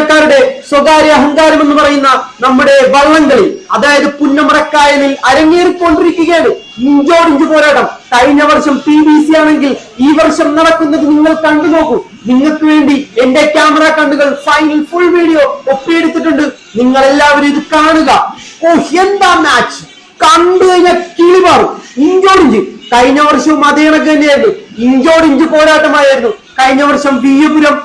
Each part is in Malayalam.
ആലപ്പുഴക്കാരുടെ സ്വകാര്യ അഹങ്കാരം എന്ന് പറയുന്ന നമ്മുടെ വള്ളംകളി അതായത് പുന്നമറക്കായലിൽ അരങ്ങേറിക്കൊണ്ടിരിക്കുകയാണ്. ഇഞ്ചോടിഞ്ച് പോരാട്ടം. കഴിഞ്ഞ വർഷം പി ബി സി ആണെങ്കിൽ ഈ വർഷം നടക്കുന്നത് നിങ്ങൾ കണ്ടു നോക്കൂ. നിങ്ങൾക്ക് വേണ്ടി എന്റെ ക്യാമറ കണ്ടുകൾ ഫൈനൽ ഫുൾ വീഡിയോ ഒപ്പിയെടുത്തിട്ടുണ്ട്. നിങ്ങൾ എല്ലാവരും ഇത് കാണുക. ഓ എന്താ മാച്ച് കണ്ടു കഴിഞ്ഞാൽ കിളി മാറും. ഇഞ്ചോടിഞ്ച് കഴിഞ്ഞ വർഷവും അതേ കണക്ക് തന്നെയായിരുന്നു. ഇഞ്ചോടിഞ്ച് പോരാട്ടമായിരുന്നു. കഴിഞ്ഞ വർഷം വിയപുരം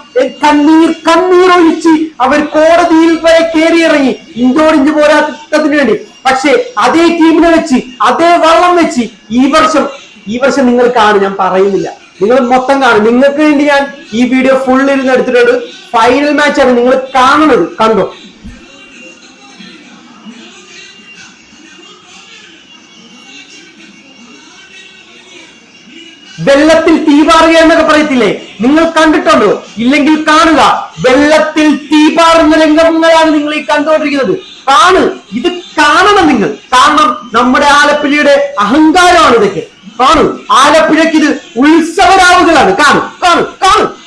കണ്ണീർ കണ്ണീരൊഴിച്ച് അവർ കോടതിയിൽ വരെ കയറിയിറങ്ങി ഇഞ്ചോടിഞ്ച് പോരാട്ടത്തിന് വേണ്ടി. പക്ഷേ അതേ ടീമിനെ വെച്ച് അതേ വള്ളം വെച്ച് ഈ വർഷം ഈ വർഷം നിങ്ങൾ കാണും ഞാൻ പറയുന്നില്ല. നിങ്ങൾ മൊത്തം കാണും. നിങ്ങൾക്ക് വേണ്ടി ഞാൻ ഈ വീഡിയോ ഫുൾ ഇരുന്ന് എടുത്തിട്ടുണ്ട്. ഫൈനൽ മാച്ചാണ് നിങ്ങൾ കാണുന്നത്. കണ്ടോ? വെള്ളത്തിൽ തീ പാറുക എന്നൊക്കെ പറയത്തില്ലേ? നിങ്ങൾ കണ്ടിട്ടുണ്ടോ? ഇല്ലെങ്കിൽ കാണുക. വെള്ളത്തിൽ തീ പാറുന്ന രംഗങ്ങളാണ് നിങ്ങൾ ഈ കണ്ടുകൊണ്ടിരിക്കുന്നത്. കാണു. ഇത് കാണണം നിങ്ങൾ. കാരണം നമ്മുടെ ആലപ്പുഴയുടെ അഹങ്കാരമാണ് ഇതൊക്കെ. കാണു. ആലപ്പുഴയ്ക്ക് ഇത് ഉത്സവരാവുകളാണ്. കാണു. കാണു. കാണു.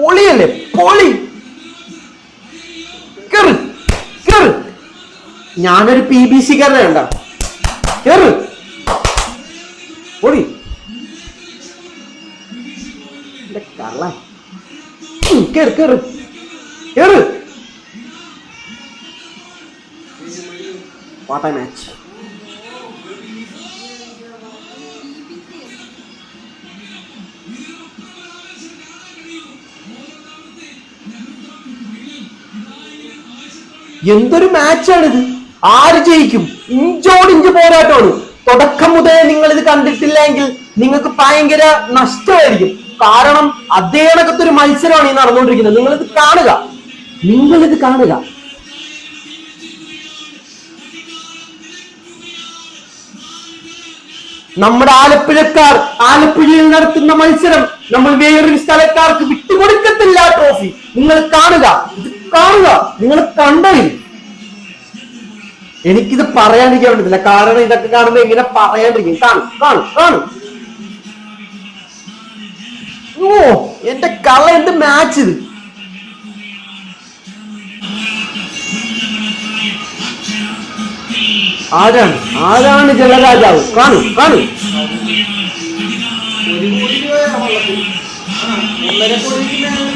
പൊളിയല്ലേ? പൊളി. കേറ് കേറ്. ഞാനൊരു പി ബി സി കാരനെ കണ്ട. പൊളി. കള്ള കേറ് കേറ്. കേറ്. മാച്ച് എന്തൊരു മാച്ചാണിത്? ആര് ജയിക്കും? ഇഞ്ചോടിഞ്ച് പോരാട്ടമാണ്. തുടക്കം മുതലേ നിങ്ങൾ ഇത് കണ്ടിട്ടില്ലെങ്കിൽ നിങ്ങൾക്ക് ഭയങ്കര നഷ്ടമായിരിക്കും. കാരണം കണക്കത്തെ ഒരു മത്സരമാണ് ഈ നടന്നുകൊണ്ടിരിക്കുന്നത്. നിങ്ങൾ ഇത് കാണുക. നിങ്ങൾ ഇത് കാണുക. നമ്മുടെ ആലപ്പുഴക്കാർ ആലപ്പുഴയിൽ നടത്തുന്ന മത്സരം നമ്മൾ വേറൊരു സ്ഥലക്കാർക്ക് വിട്ടുകൊടുക്കത്തില്ല ട്രോഫി നിങ്ങൾ കാണുക. കാണുക. നിങ്ങൾ കണ്ടത് എനിക്കിത് പറയാണ്ടിരിക്കാൻ പറ്റത്തില്ല കാരണം ഇതൊക്കെ കാണുമ്പോ എങ്ങനെ പറയാണ്ടിരിക്കും. കാണും കാണും കാണും. ഓ എന്റെ കള എന്ത് മാച്ച് ഇത്? ആരാണ്? ആരാണ് ജലരാജാവ് കാണും കാണും.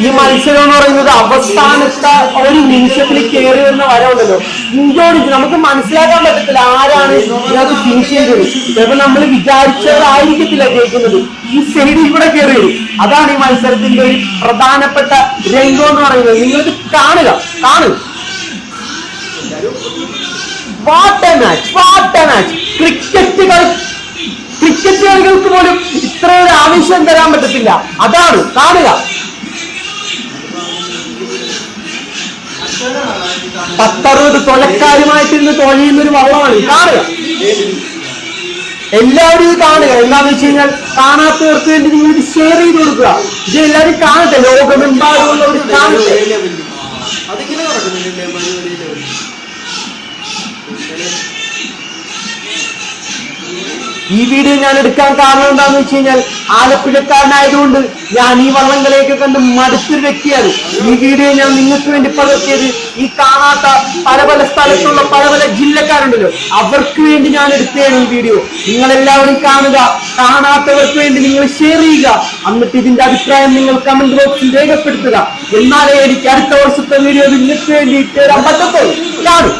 ഈ മത്സരം എന്ന് പറയുന്നത് അവസാനത്തെ ഒരു നിമിഷത്തിൽ കയറി വരുന്ന വരവുണ്ടല്ലോ. ഇഞ്ചോടി നമുക്ക് മനസ്സിലാക്കാൻ പറ്റത്തില്ല ആരാണ് ഇതിനകത്ത് ഫിനിഷ് ചെയ്തത്. ചിലപ്പോ നമ്മൾ വിചാരിച്ചതായിരിക്കത്തില്ല കേൾക്കുന്നത് ഈ സൈഡിൽ കൂടെ കയറി വരും. അതാണ് ഈ മത്സരത്തിന്റെ ഒരു പ്രധാനപ്പെട്ട രംഗം എന്ന് പറയുന്നത്. നിങ്ങൾക്ക് കാണുക. കാണുക. What a match what a match cricket കളി ക്രിക്കറ്റ് കളികൾക്ക് പോലും ഇത്ര ഒരു ആവേശം തരാൻ പറ്റത്തില്ല. അതാണ് കാണുക. പത്തറുപത് തൊലക്കാരുമായിട്ട് ഇന്ന് തൊഴിയുന്ന ഒരു വള്ളമാണ് കാണുക. എല്ലാവരും ഇത് കാണുക. എന്താന്ന് വെച്ച് കഴിഞ്ഞാൽ കാണാത്തവർക്ക് വേണ്ടി നിങ്ങൾ ഇത് ഷെയർ ചെയ്ത് കൊടുക്കുക. ഇത് എല്ലാവരും കാണട്ടെ. ലോകമെമ്പാടുമുള്ളവർ കാണട്ടെ. ഈ വീഡിയോ ഞാൻ എടുക്കാൻ കാരണം എന്താണെന്ന് വെച്ച് കഴിഞ്ഞാൽ ആലപ്പുഴക്കാരനായതുകൊണ്ട് ഞാൻ ഈ വള്ളംകളിയൊക്കെ കണ്ട് മടുത്തൊരു വ്യക്തിയാണ്. ഈ വീഡിയോ ഞാൻ നിങ്ങൾക്ക് വേണ്ടി പകർത്തിയത് ഈ കാണാത്ത പല പല സ്ഥലത്തുള്ള പല പല ജില്ലക്കാരുണ്ടല്ലോ. അവർക്ക് വേണ്ടി ഞാൻ എടുത്തതാണ് ഈ വീഡിയോ. നിങ്ങൾ എല്ലാവരും കാണുക. കാണാത്തവർക്ക് വേണ്ടി നിങ്ങൾ ഷെയർ ചെയ്യുക. എന്നിട്ട് ഇതിന്റെ അഭിപ്രായം നിങ്ങൾ കമന്റ് ബോക്സിൽ രേഖപ്പെടുത്തുക. എന്നാലേ എനിക്ക് അടുത്ത വർഷത്തെ വീഡിയോ നിങ്ങൾക്ക് വേണ്ടി തരാൻ പറ്റത്തുള്ളൂ കാണും.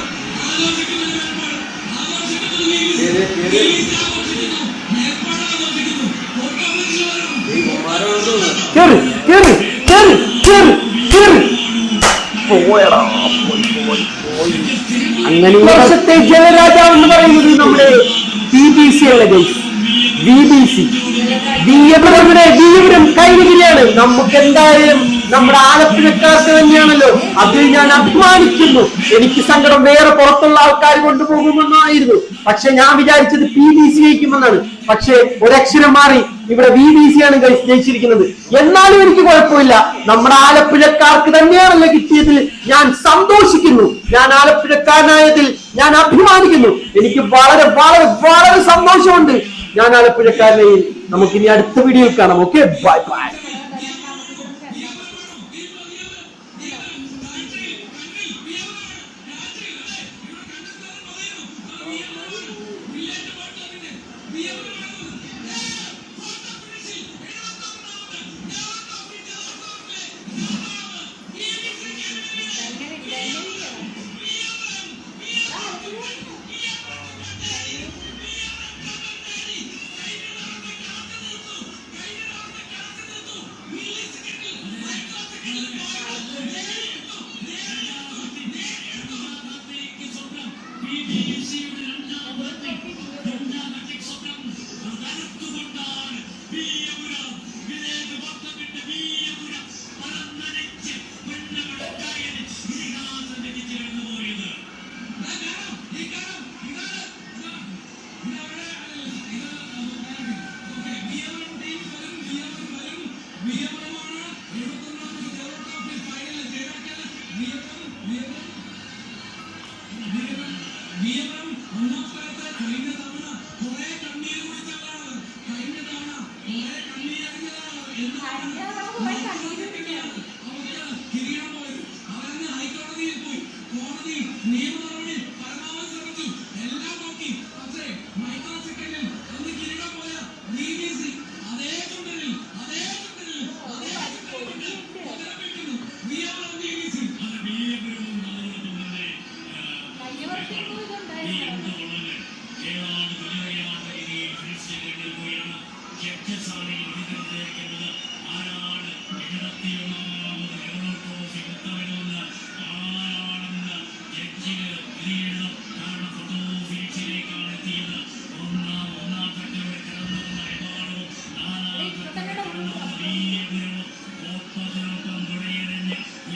അങ്ങനെ വർഷത്തെ ജലരാജാവ് എന്ന് പറയുന്നത് നമ്മുടെ ബി ബി സി അല്ല ഗൈസ് ബി ബി സി വീയപുരയുടെ വീയപുരം കൈവിരിയാണ് നമുക്ക് എന്തായാലും നമ്മുടെ ആലപ്പുഴക്കാർക്ക് തന്നെയാണല്ലോ. അതിൽ ഞാൻ അഭിമാനിക്കുന്നു. എനിക്ക് സങ്കടം വേറെ പുറത്തുള്ള ആൾക്കാർ കൊണ്ടുപോകുമെന്നായിരുന്നു. പക്ഷെ ഞാൻ വിചാരിച്ചത് പി ബി സി ജയിക്കുമെന്നാണ് പക്ഷെ ഒരക്ഷരം മാറി ഇവിടെ വി ബി സി ആണ് ജയിച്ചിരിക്കുന്നത്. എന്നാലും എനിക്ക് കുഴപ്പമില്ല. നമ്മുടെ ആലപ്പുഴക്കാർക്ക് തന്നെയാണല്ലോ കിട്ടിയതിൽ ഞാൻ സന്തോഷിക്കുന്നു. ഞാൻ ആലപ്പുഴക്കാരനായതിൽ ഞാൻ അഭിമാനിക്കുന്നു. എനിക്ക് വളരെ വളരെ വളരെ സന്തോഷമുണ്ട്. ഞാൻ ആലപ്പുഴക്കാരനെയും. നമുക്ക് ഇനി അടുത്ത വീഡിയോയിൽ കാണാം. Okay bye bye Bir yanda olanı, el ağırlığına yağma eriği, frislerini boyama, cepte sağlığı.